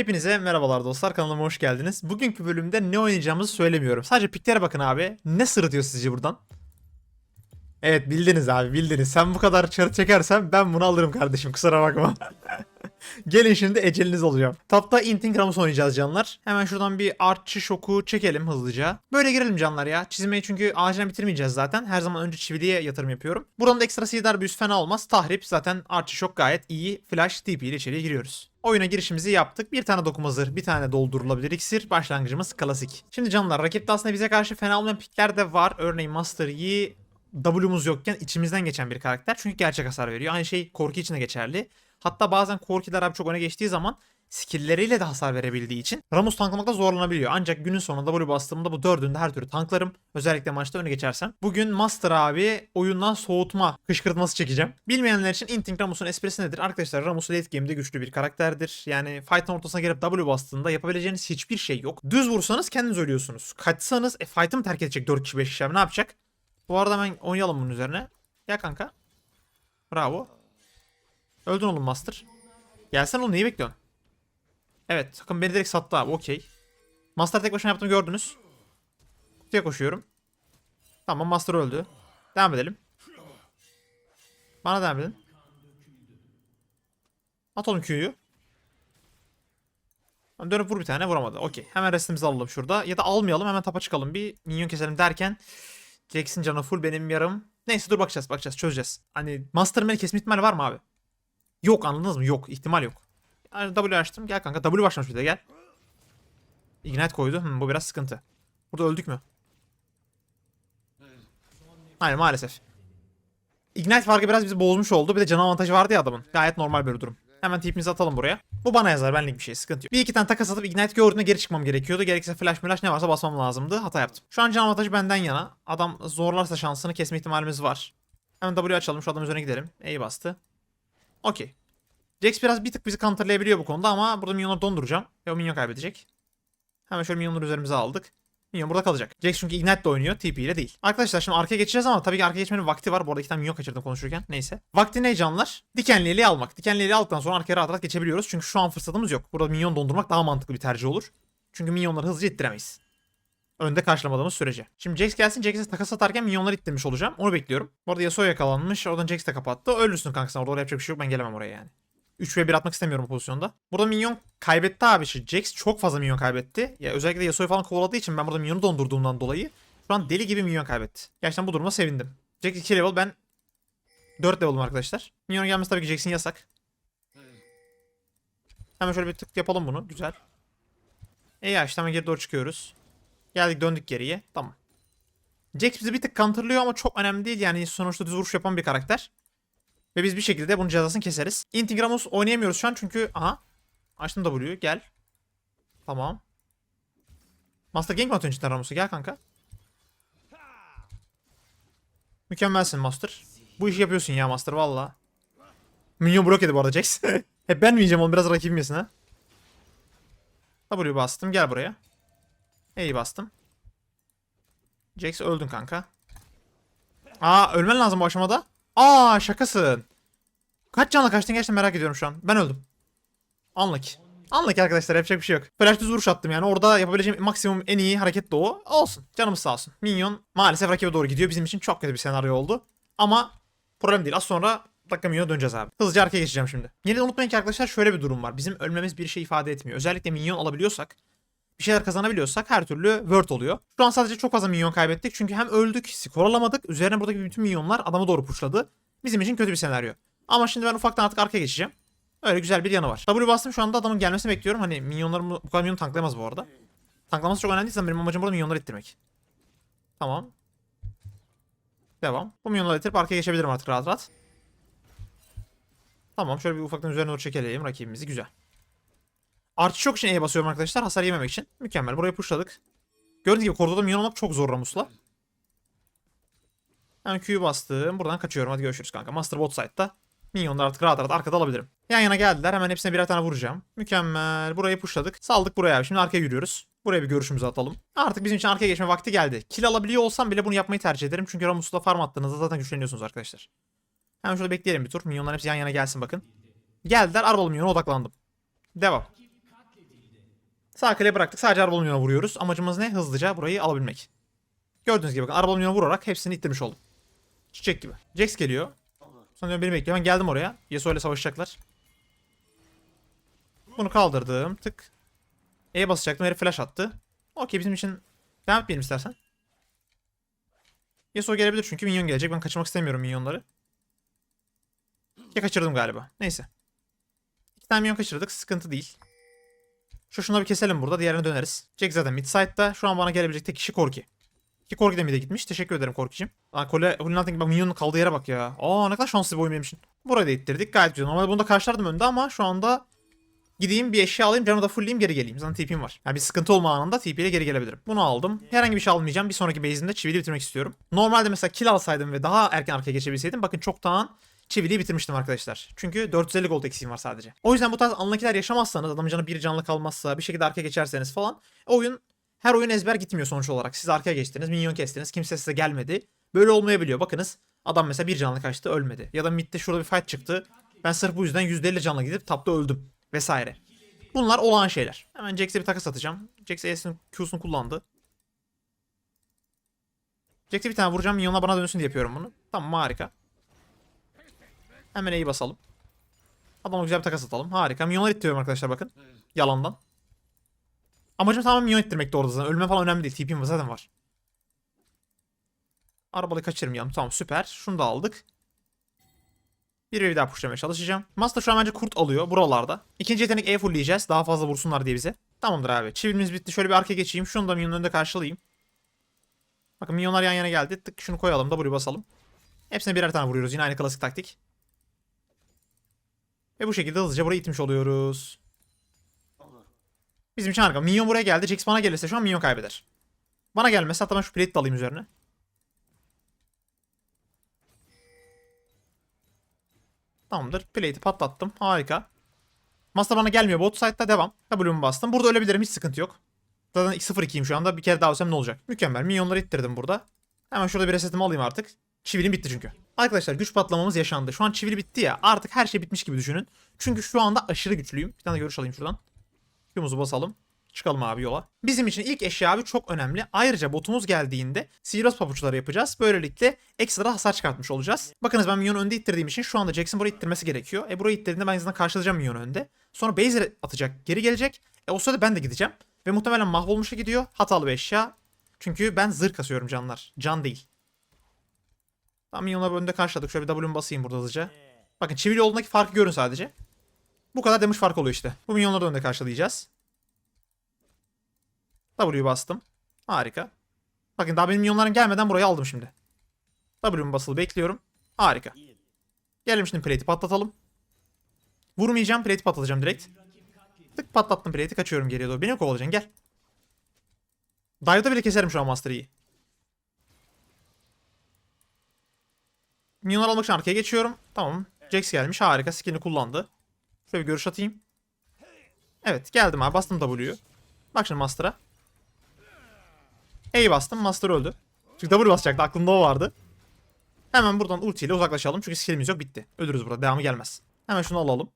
Hepinize merhabalar dostlar kanalıma hoş geldiniz. Bugünkü bölümde ne oynayacağımızı söylemiyorum. Sadece piklere bakın abi. Ne sırıtıyor sizce buradan? Evet bildiniz abi bildiniz. Sen bu kadar çarı çekersen ben bunu alırım kardeşim kusura bakma. Gelin şimdi eceliniz olacağım. Tapta Inting Ramus oynayacağız canlar. Hemen şuradan bir artçı şoku çekelim hızlıca. Böyle girelim canlar ya. Çizmeyi çünkü acilen bitirmeyeceğiz zaten. Her zaman önce çiviliye yatırım yapıyorum. Buranın da ekstra sidar büyüsü fena olmaz. Tahrip zaten artçı şok gayet iyi. Flash TP ile içeriye giriyoruz. Oyuna girişimizi yaptık. Bir tane dokuma zırh, bir tane doldurulabilir iksir. Başlangıcımız klasik. Şimdi canlar rakipte aslında bize karşı fena olmayan pikler de var. Örneğin Master Yi W'muz yokken içimizden geçen bir karakter. Çünkü gerçek hasar veriyor. Aynı şey Korki için de geçerli. Hatta bazen Korki'ler abi çok öne geçtiği zaman skill'leriyle de hasar verebildiği için Ramus tanklamakta zorlanabiliyor. Ancak günün sonunda W bastığımda bu dördünde her türlü tanklarım. Özellikle maçta öne geçersem. Bugün Master abi oyundan soğutma kışkırtması çekeceğim. Bilmeyenler için Inting Ramus'un esprisi nedir? Arkadaşlar Ramus late game'de güçlü bir karakterdir. Yani fight'ın ortasına gelip W bastığında yapabileceğiniz hiçbir şey yok. Düz vursanız kendiniz ölüyorsunuz. Kaçsanız e, fight'ı mı terk edecek 4 kişi 5 kişi abi ne yapacak? Bu arada hemen oynayalım bunun üzerine. Gel kanka. Bravo. Öldün oğlum Master. Gelsen oğlum neyi bekliyorsun? Evet takım beni direkt sattı abi okey. Master tek başına yaptığını gördünüz. Kutuya koşuyorum. Tamam Master öldü. Devam edelim. Bana devam edin. At oğlum Q'yu. Dönüp vur bir tane vuramadı. Okey. Hemen restimizi alalım şurada. Ya da almayalım hemen tapa çıkalım bir. Minyon keselim derken. Jackson canı full benim yarım. Neyse dur bakacağız bakacağız çözeceğiz. Hani Master Man'i kesme ihtimali var mı abi? Yok anladınız mı? Yok. ihtimal yok. W açtım. Gel kanka. W başlamış bir de gel. Ignite koydu. Hmm, bu biraz sıkıntı. Burada öldük mü? Hayır maalesef. Ignite farkı biraz bizi bozmuş oldu. Bir de can avantajı vardı ya adamın. Gayet normal bir durum. Hemen tipimizi atalım buraya. Bu bana yazar benlik bir şey sıkıntı yok. Bir iki tane takas atıp Ignite gördüğünde geri çıkmam gerekiyordu. Gerekirse flash flash ne varsa basmam lazımdı. Hata yaptım. Şu an can avantajı benden yana. Adam zorlarsa şansını kesme ihtimalimiz var. Hemen W açalım şu adamın üzerine gidelim. E bastı. Okey. Jax biraz bir tık bizi counterlayabiliyor bu konuda ama burada minyonları donduracağım. Ve o minyon kaybedecek. Hemen şöyle minyonları üzerimize aldık. Minyon burada kalacak. Jax çünkü Ignite de oynuyor. TP ile değil. Arkadaşlar şimdi arkaya geçeceğiz ama tabii ki arkaya geçmenin vakti var. Bu arada iki tane minyon kaçırdım konuşurken. Neyse. Vakti ne canlar? Dikenli eli almak. Dikenli eli aldıktan sonra arkaya rahat rahat geçebiliyoruz. Çünkü şu an fırsatımız yok. Burada minyon dondurmak daha mantıklı bir tercih olur. Çünkü minyonları hızlıca ittiremeyiz. Önde karşılamadığımız sürece. Şimdi Jax gelsin. Jax'e takas atarken minyonları ittirmiş olacağım. Onu bekliyorum. Bu arada Yasuo yakalanmış. Oradan Jax de kapattı. Ölürsün kanka sen orada oraya yapacak bir şey yok. Ben gelemem oraya yani. 3 ve 1 atmak istemiyorum bu pozisyonda. Burada minyon kaybetti abi. Şu Jax çok fazla minyon kaybetti. Ya özellikle Yasuo'yu falan kovaladığı için ben burada minyonu dondurduğumdan dolayı şu an deli gibi minyon kaybetti. Gerçekten bu duruma sevindim. Jax 2 level ben 4 level'ım arkadaşlar. Minyon gelmesi tabii ki Jax'in yasak. Hemen şöyle bir tık yapalım bunu. Güzel. İyi ya işte hemen geri doğru çıkıyoruz. Geldik döndük geriye. Tamam. Jax bizi bir tık counterlıyor ama çok önemli değil. Yani sonuçta düz vuruş yapan bir karakter. Ve biz bir şekilde bunun cezasını keseriz. Intigramus oynayamıyoruz şu an çünkü... Aha. Açtım W'yu. Gel. Tamam. Master Gank mi atıyorsun cidden Ramus'a? Gel kanka. Mükemmelsin Master. Bu işi yapıyorsun ya Master valla. Minyon blok yedi bu arada Jax. Hep ben mi yiyeceğim onu biraz rakibim yesin ha. W bastım gel buraya. E'yi bastım. Jax öldün kanka. Aa ölmen lazım bu aşamada. Aa şakasın. Kaç canla kaçtın gerçekten merak ediyorum şu an. Ben öldüm. Anlık. Anlık arkadaşlar yapacak bir şey yok. Flash düz vuruş attım yani. Orada yapabileceğim maksimum en iyi hareket de o. Olsun. Canımız sağ olsun. Minyon maalesef rakibe doğru gidiyor. Bizim için çok kötü bir senaryo oldu. Ama problem değil. Az sonra dakika minyona döneceğiz abi. Hızlıca arkaya geçeceğim şimdi. Yine de unutmayın ki arkadaşlar şöyle bir durum var. Bizim ölmemiz bir şey ifade etmiyor. Özellikle minyon alabiliyorsak bir şeyler kazanabiliyorsak her türlü word oluyor. Şu an sadece çok fazla minyon kaybettik. Çünkü hem öldük, skor alamadık. Üzerine buradaki bütün minyonlar adama doğru pushladı. Bizim için kötü bir senaryo. Ama şimdi ben ufaktan artık arkaya geçeceğim. Öyle güzel bir yanı var. W bastım şu anda adamın gelmesini bekliyorum. Hani minyonlarımı bu kadar minyon tanklayamaz bu arada. Tanklaması çok önemli değil. Benim amacım burada minyonları ittirmek. Tamam. Devam. Bu minyonları ittirip arkaya geçebilirim artık rahat rahat. Tamam şöyle bir ufaktan üzerine doğru çekelim rakibimizi. Güzel. Artı çok için E'ye basıyorum arkadaşlar hasar yememek için. Mükemmel. Burayı pushladık. Gördüğünüz gibi koridorda minyon olmak çok zor Ramus'la. Hemen Q'yu bastım. Buradan kaçıyorum. Hadi görüşürüz kanka. Master bot side'da. Minyonlar artık rahat rahat arkada alabilirim. Yan yana geldiler. Hemen hepsine birer tane vuracağım. Mükemmel. Burayı pushladık. Saldık buraya abi. Şimdi arkaya yürüyoruz. Buraya bir görüşümüzü atalım. Artık bizim için arkaya geçme vakti geldi. Kill alabiliyor olsam bile bunu yapmayı tercih ederim. Çünkü Ramus'la farm attığınızda zaten güçleniyorsunuz arkadaşlar. Hemen şöyle bekleyelim bir tur. Minyonlar hepsi yan yana gelsin bakın. Geldiler. Arabalı minyona odaklandım. Devam. Sağ kaleye bıraktık. Sadece araba milyona vuruyoruz. Amacımız ne? Hızlıca burayı alabilmek. Gördüğünüz gibi bakın araba milyona vurarak hepsini ittirmiş oldum. Çiçek gibi. Jax geliyor. Sanıyorum beni bekliyor. Ben geldim oraya. Yasuo ile savaşacaklar. Bunu kaldırdım. Tık. E'ye basacaktım. Herif flash attı. Okey bizim için devam etmeyelim istersen. Yasuo gelebilir çünkü minyon gelecek. Ben kaçırmak istemiyorum minyonları. Ya kaçırdım galiba. Neyse. İki tane minyon kaçırdık. Sıkıntı değil. Şu şunu bir keselim burada. Diğerine döneriz. Jack zaten mid. Şu an bana gelebilecek tek kişi Korki. Ki Korki de mid'e gitmiş. Teşekkür ederim Korki'cim. Aa Kole, Hulinat'ın bak minyonun kaldığı yere bak ya. Aa ne kadar şanslı bir oyun benim için. Burayı da ittirdik. Gayet güzel. Normalde bunu da karşılardım önde ama şu anda gideyim bir eşya alayım. Canı da fullleyeyim geri geleyim. Zaten TP'm var. Yani bir sıkıntı olma anında TP ile geri gelebilirim. Bunu aldım. Herhangi bir şey almayacağım. Bir sonraki base'imde çivili bitirmek istiyorum. Normalde mesela kill alsaydım ve daha erken arkaya geçebilseydim bakın çoktan çiviliyi bitirmiştim arkadaşlar. Çünkü 450 gold eksiğim var sadece. O yüzden bu tarz anlakiler yaşamazsanız adamın canı bir canlı kalmazsa bir şekilde arkaya geçerseniz falan oyun her oyun ezber gitmiyor sonuç olarak. Siz arkaya geçtiniz, minyon kestiniz, kimse size gelmedi. Böyle olmayabiliyor. Bakınız adam mesela bir canlı kaçtı ölmedi. Ya da midde şurada bir fight çıktı. Ben sırf bu yüzden %50 canlı gidip tapta öldüm. Vesaire. Bunlar olağan şeyler. Hemen Jax'e bir takas atacağım. Jax E'sinin Q'sunu kullandı. Jax'e bir tane vuracağım. Minyonlar bana dönsün diye yapıyorum bunu. Tamam harika. Hemen E'yi basalım. Adama güzel bir takas atalım. Harika. Minyonlar ittiriyorum arkadaşlar bakın. Yalandan. Amacım tamamen minyon ittirmekte orada zaten. Ölme falan önemli değil. TP'm zaten var. Arabayı kaçırmayalım. Tamam süper. Şunu da aldık. Bir bir daha pushlamaya çalışacağım. Master şu an bence kurt alıyor buralarda. İkinci yetenek E fullleyeceğiz. Daha fazla vursunlar diye bize. Tamamdır abi. Çivilimiz bitti. Şöyle bir arkaya geçeyim. Şunu da minyonun önünde karşılayayım. Bakın minyonlar yan yana geldi. Tık şunu koyalım. W basalım. Hepsine birer tane vuruyoruz. Yine aynı klasik taktik. Ve bu şekilde hızlıca burayı itmiş oluyoruz. Bizim için harika. Minyon buraya geldi. Jax bana gelirse şu an minyon kaybeder. Bana gelmezse hatta ben şu plate alayım üzerine. Tamamdır. Plate'i patlattım. Harika. Master bana gelmiyor. Bot side'da devam. W'mu bastım. Burada ölebilirim. Hiç sıkıntı yok. Zaten 0-2'yim şu anda. Bir kere daha ölsem ne olacak? Mükemmel. Minyonları ittirdim burada. Hemen şurada bir resetimi alayım artık. Çivilim bitti çünkü. Arkadaşlar güç patlamamız yaşandı. Şu an çivili bitti ya. Artık her şey bitmiş gibi düşünün. Çünkü şu anda aşırı güçlüyüm. Bir tane görüş alayım şuradan. Q'muzu basalım. Çıkalım abi yola. Bizim için ilk eşya abi çok önemli. Ayrıca botumuz geldiğinde sihirbaz pabuçları yapacağız. Böylelikle ekstra hasar çıkartmış olacağız. Bakınız ben minyonu önde ittirdiğim için şu anda Jackson burayı ittirmesi gerekiyor. E burayı ittirdiğinde ben en azından karşılayacağım minyonu önde. Sonra base'e atacak geri gelecek. E o sırada ben de gideceğim. Ve muhtemelen mahvolmuşa gidiyor. Hatalı bir eşya. Çünkü ben zırh kasıyorum canlar. Can değil. Tamam minyonları önde karşıladık. Şöyle bir W'mu basayım burada hızlıca. Bakın çivili yolundaki farkı görün sadece. Bu kadar damage fark oluyor işte. Bu minyonları da önde karşılayacağız. W'yu bastım. Harika. Bakın daha benim minyonlarım gelmeden burayı aldım şimdi. W'mu basılı bekliyorum. Harika. Gelelim şimdi plate'i patlatalım. Vurmayacağım. Plate'i patlatacağım direkt. Tık patlattım plate'i. Kaçıyorum geriye doğru. Beni kovalayacaksın? Gel. Dive'da bile keserim şu an Master Yi'yi. Minyonlar almak için arkaya geçiyorum. Tamam. Jax gelmiş. Harika. Skill'ini kullandı. Şöyle bir görüş atayım. Evet geldim abi. Bastım W'yu. Bak şimdi Master'a. E'yi bastım. Master öldü. Çünkü W basacaktı. Aklımda o vardı. Hemen buradan ultiyle uzaklaşalım. Çünkü skillimiz yok. Bitti. Ölürüz burada. Devamı gelmez. Hemen şunu alalım.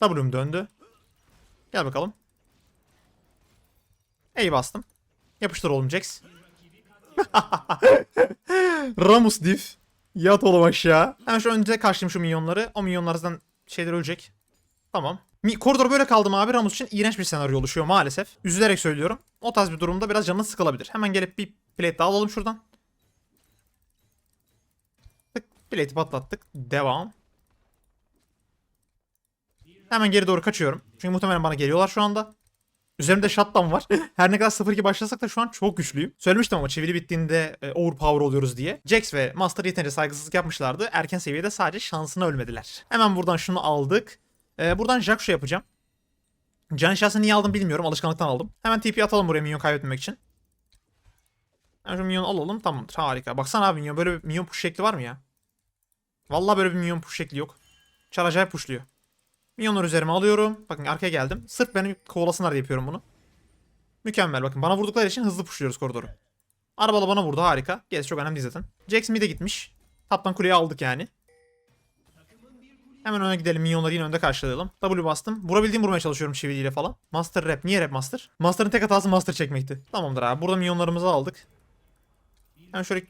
W'm döndü. Gel bakalım. E'yi bastım. Yapıştır oğlum Jax. Ramus div. Yat oğlum aşağı. Hemen şu önce karşılayayım şu minyonları. O minyonlardan şeyler ölecek. Tamam. Mi koridor böyle kaldım abi. Ramus için iğrenç bir senaryo oluşuyor maalesef. Üzülerek söylüyorum. O tarz bir durumda biraz canını sıkılabilir. Hemen gelip bir plate daha alalım şuradan. Tık. Plate'i patlattık. Devam. Hemen geri doğru kaçıyorum. Çünkü muhtemelen bana geliyorlar şu anda. Üzerimde shutdown var. Her ne kadar 0-2 başlasak da şu an çok güçlüyüm. Söylemiştim ama çeviri bittiğinde e, overpower oluyoruz diye. Jax ve Master yeterince saygısızlık yapmışlardı. Erken seviyede sadece şansına ölmediler. Hemen buradan şunu aldık. E, buradan Jax'u yapacağım. Can şahsını niye aldım bilmiyorum. Alışkanlıktan aldım. Hemen TP atalım buraya minyon kaybetmemek için. Hemen şu minyon alalım. Tamamdır. Harika. Baksana abi minyon. Böyle bir minyon push şekli var mı ya? Vallahi böyle bir minyon push şekli yok. Çar acayip pushluyor. Minyonları üzerime alıyorum. Bakın arkaya geldim. Sırf beni kovalasınlar diye yapıyorum bunu. Mükemmel bakın. Bana vurdukları için hızlı pushluyoruz koridoru. Arabalı bana vurdu harika. Gerisi çok önemli zaten. Jax mid'e gitmiş. Taptan kuleyi aldık yani. Hemen öne gidelim. Minyonları yine önde karşılayalım. W bastım. Vurabildiğim vurmaya çalışıyorum çiviliyle falan. Master rap. Niye rap master? Master'ın tek hatası master çekmekti. Tamamdır abi. Burada minyonlarımızı aldık. Hemen şöyle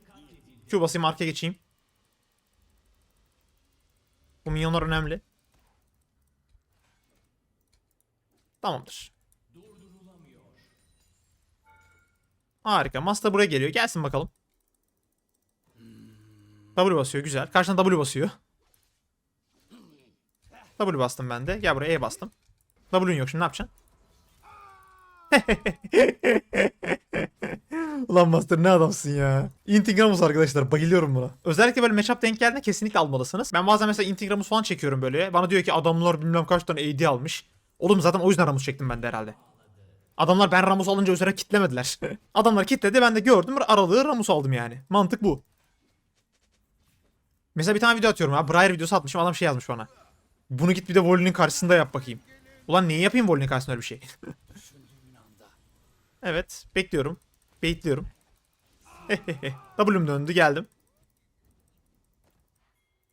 Q basayım arkaya geçeyim. Bu minyonlar önemli. Tamamdır. Harika. Master buraya geliyor. Gelsin bakalım. W basıyor. Güzel. Karşına W basıyor. W bastım ben de. Gel buraya E bastım. W'un yok şimdi ne yapacaksın? Ulan Master ne adamsın ya. Intigramus arkadaşlar bayılıyorum buna. Özellikle böyle matchup denk geldiğinde kesinlikle almalısınız. Ben bazen mesela Intigramus falan çekiyorum böyle. Bana diyor ki adamlar bilmem kaç tane AD almış. Oğlum zaten o yüzden Ramus çektim ben de herhalde. Adamlar ben Ramus alınca üzerine kitlemediler. Adamlar kitledi ben de gördüm aralığı Ramus aldım yani. Mantık bu. Mesela bir tane video atıyorum ha. Briar videosu atmışım adam şey yazmış bana. Bunu git bir de Volley'nin karşısında yap bakayım. Ulan neyi yapayım Volley'nin karşısında öyle bir şey? evet bekliyorum. Bekliyorum. W'm döndü geldim.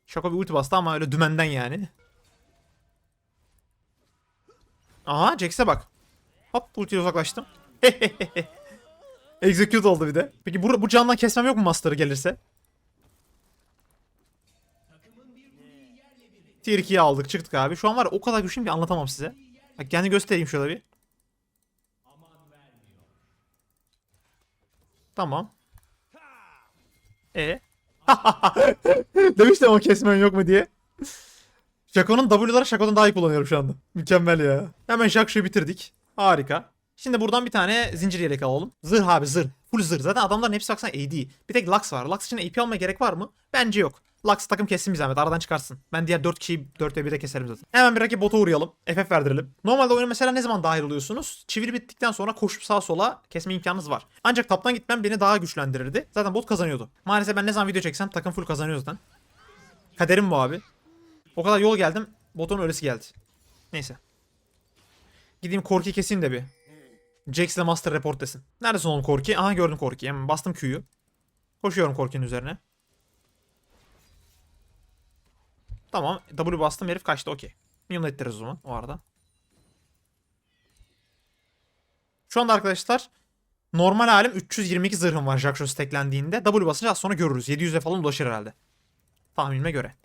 Şaka bir ulti bastı ama öyle dümenden yani. Aha Jax'e bak. Hop ultiye uzaklaştım. Execute oldu bir de. Peki bu, bu candan kesmem yok mu Master'ı gelirse? Tier 2'yi aldık çıktık abi. Şu an var o kadar güçlüyüm ki anlatamam size. Bak kendi göstereyim şöyle bir. Tamam. E. Demiştim ama kesmen yok mu diye. Shaco'nun W'ları Shaco'dan daha iyi kullanıyorum şu anda. Mükemmel ya. Hemen Shaco'yu bitirdik. Harika. Şimdi buradan bir tane zincir yelek alalım. Zırh abi zırh. Full zırh. Zaten adamların hepsi baksana AD. Bir tek Lux var. Lux için AP almaya gerek var mı? Bence yok. Lux takım kessin bir zahmet. Aradan çıkarsın. Ben diğer 4 kişiyi 4 ve 1'de keserim zaten. Hemen bir rakip bota uğrayalım. FF verdirelim. Normalde oyuna mesela ne zaman dahil oluyorsunuz? Çivili bittikten sonra koşup sağa sola kesme imkanınız var. Ancak taptan gitmem beni daha güçlendirirdi. Zaten bot kazanıyordu. Maalesef ben ne zaman video çeksem takım full kazanıyor zaten. Kaderim bu abi. O kadar yol geldim. Botun öylesi geldi. Neyse. Gideyim Korki keseyim de bir. Jax Master report desin. Neredesin oğlum Korki? Aha gördüm Korki. Hemen bastım Q'yu. Koşuyorum Korki'nin üzerine. Tamam. W bastım herif kaçtı okey. Minyon ettiririz o zaman o arada. Şu anda arkadaşlar normal halim 322 zırhım var Jackson steklendiğinde. W basınca az sonra görürüz. 700'e falan ulaşır herhalde. Tahminime göre.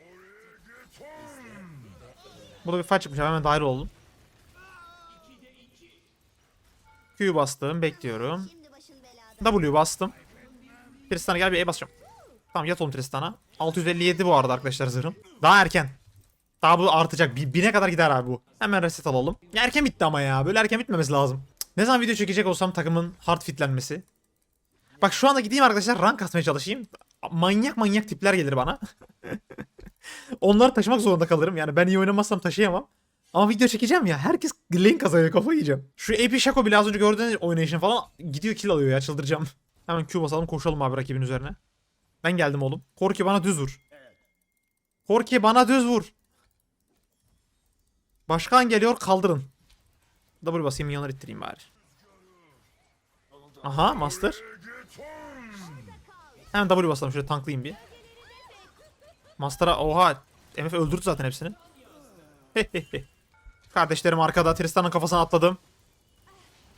Burada bir fight çıkmış. Hemen dahil oldum. Q'yu bastım. Bekliyorum. W bastım. Tristan'a gel bir E basacağım. Tamam yat oğlum Tristan'a. 657 bu arada arkadaşlar zırhım. Daha erken. Daha bu artacak. Bir, bine kadar gider abi bu. Hemen reset alalım. Ya erken bitti ama ya. Böyle erken bitmemesi lazım. Ne zaman video çekecek olsam takımın hard fitlenmesi. Bak şu anda gideyim arkadaşlar rank atmaya çalışayım. Manyak manyak tipler gelir bana. Onları taşımak zorunda kalırım. Yani ben iyi oynamazsam taşıyamam. Ama video çekeceğim ya. Herkes lane kazanıyor. Kafayı yiyeceğim. Şu AP Shaco bile az önce gördüğünüz oynayışın falan gidiyor kill alıyor ya. Çıldıracağım. Hemen Q basalım koşalım abi rakibin üzerine. Ben geldim oğlum. Korki bana düz vur. Korki bana düz vur. Başkan geliyor kaldırın. W basayım minyonları ittireyim bari. Aha master. Hemen W basalım şöyle tanklayayım bir. Master'a oha. MF öldürdü zaten hepsini. Kardeşlerim arkada Tristan'ın kafasına atladım.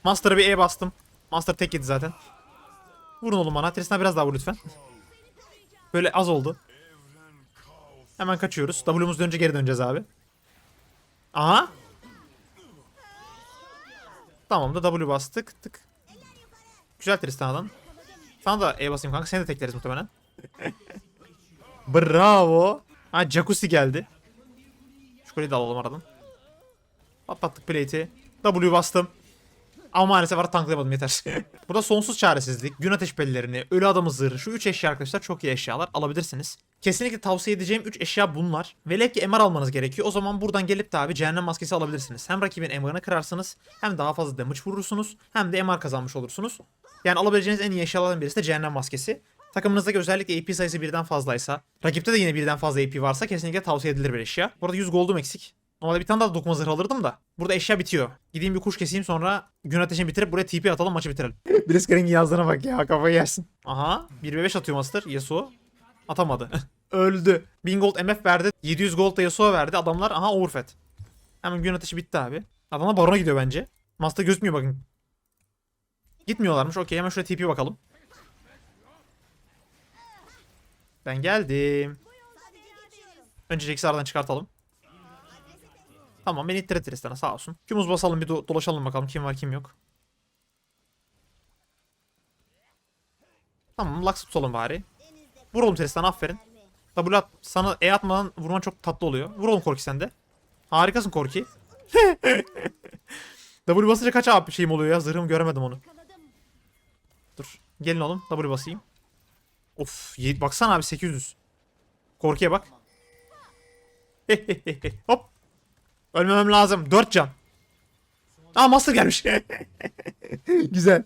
Master'a bir E bastım. Master tek yedi zaten. Vurun oğlum bana. Tristan biraz daha vur lütfen. Böyle az oldu. Hemen kaçıyoruz. W'muz dönünce geri döneceğiz abi. Aha. Tamam da W bastık. Tık. Güzel Tristan'dan. Sana da E basayım kanka. Seni de tekleriz muhtemelen. Bravo. Ha Jacuzzi geldi. Şu kuleyi de alalım aradan. Patlattık plate'i. W bastım. Ama maalesef artık tanklayamadım yeter. Burada sonsuz çaresizlik, gün ateş pellerini, ölü adamı zırhı, şu 3 eşya arkadaşlar çok iyi eşyalar alabilirsiniz. Kesinlikle tavsiye edeceğim 3 eşya bunlar. Velev ki MR almanız gerekiyor. O zaman buradan gelip de abi cehennem maskesi alabilirsiniz. Hem rakibin MR'ını kırarsınız, hem daha fazla damage vurursunuz, hem de MR kazanmış olursunuz. Yani alabileceğiniz en iyi eşyalardan birisi de cehennem maskesi. Takımınızdaki özellikle AP sayısı birden fazlaysa, rakipte de yine birden fazla AP varsa kesinlikle tavsiye edilir bir eşya. Burada 100 gold'um eksik. Normalde bir tane daha dokuma zırh alırdım da. Burada eşya bitiyor. Gideyim bir kuş keseyim sonra gün ateşini bitirip buraya TP atalım maçı bitirelim. Blitzcrank'in yazdığına bak ya kafayı yersin. Aha 1v5 atıyor Master Yasuo. Atamadı. Öldü. 1000 gold MF verdi. 700 gold da Yasuo verdi. Adamlar aha overfed. Hemen gün ateşi bitti abi. Adamlar barona gidiyor bence. Master gözükmüyor bakın. Gitmiyorlarmış. Okey hemen şuraya TP bakalım. Ben geldim. Önce Jax'i aradan çıkartalım. Tamam beni ittir Tristan'a sağ olsun. Kümüz basalım bir do- dolaşalım bakalım kim var kim yok. Tamam Lux tutalım bari. Vuralım Tristan aferin. W at, sana E atmadan vurman çok tatlı oluyor. Vuralım Korki sen de. Harikasın Korki. W basınca kaç abi şeyim oluyor ya zırhımı göremedim onu. Dur gelin oğlum W basayım. Of baksana abi 800. Korki'ye bak. Hop. Ölmemem lazım. 4 can. Aa Master gelmiş. Güzel.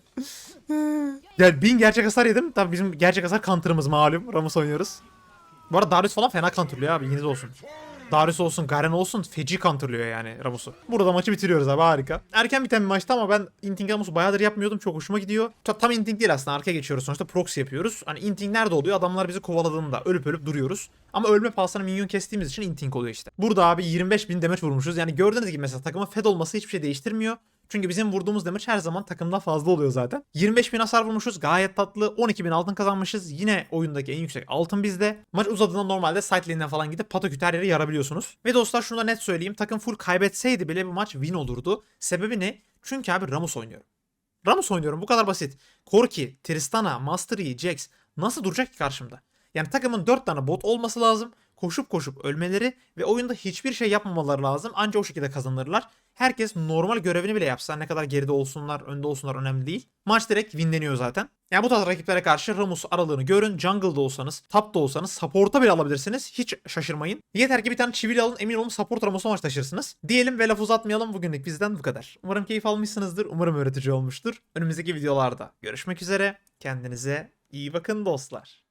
Ya 1000 gerçek hasar yedim. Tabii bizim gerçek hasar counter'ımız malum. Ramus oynuyoruz. Bu arada Darius falan fena counterlıyor abi. De olsun. Darius olsun, Garen olsun feci counterlıyor yani Ramus'u. Burada maçı bitiriyoruz abi harika. Erken biten bir maçtı ama ben Inting Ramus'u bayağıdır yapmıyordum. Çok hoşuma gidiyor. Ta- Tam Inting değil aslında arkaya geçiyoruz. Sonuçta proxy yapıyoruz. Hani Inting nerede oluyor? Adamlar bizi kovaladığında ölüp ölüp duruyoruz. Ama ölme pahasına minyon kestiğimiz için Inting oluyor işte. Burada abi 25 bin damage vurmuşuz. Yani gördüğünüz gibi mesela takımın fed olması hiçbir şey değiştirmiyor. Çünkü bizim vurduğumuz damage her zaman takımdan fazla oluyor zaten. 25 bin hasar vurmuşuz. Gayet tatlı. 12 bin altın kazanmışız. Yine oyundaki en yüksek altın bizde. Maç uzadığında normalde side lane'den falan gidip pataküt her yere yarabiliyorsunuz. Ve dostlar şunu da net söyleyeyim. Takım full kaybetseydi bile bu maç win olurdu. Sebebi ne? Çünkü abi Ramus oynuyorum. Ramus oynuyorum bu kadar basit. Corki, Tristana, Master Yi, Jax nasıl duracak ki karşımda? Yani takımın 4 tane bot olması lazım. Koşup koşup ölmeleri ve oyunda hiçbir şey yapmamaları lazım. Ancak o şekilde kazanırlar. Herkes normal görevini bile yapsa ne kadar geride olsunlar, önde olsunlar önemli değil. Maç direkt winleniyor zaten. Yani bu tarz rakiplere karşı Ramus aralığını görün. Jungle'da olsanız, top'ta olsanız, support'a bile alabilirsiniz. Hiç şaşırmayın. Yeter ki bir tane çivili alın emin olun support Ramus'a maç taşırsınız. Diyelim ve laf uzatmayalım. Bugünlük bizden bu kadar. Umarım keyif almışsınızdır. Umarım öğretici olmuştur. Önümüzdeki videolarda görüşmek üzere. Kendinize iyi bakın dostlar.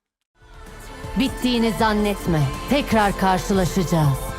Bittiğini zannetme. Tekrar karşılaşacağız.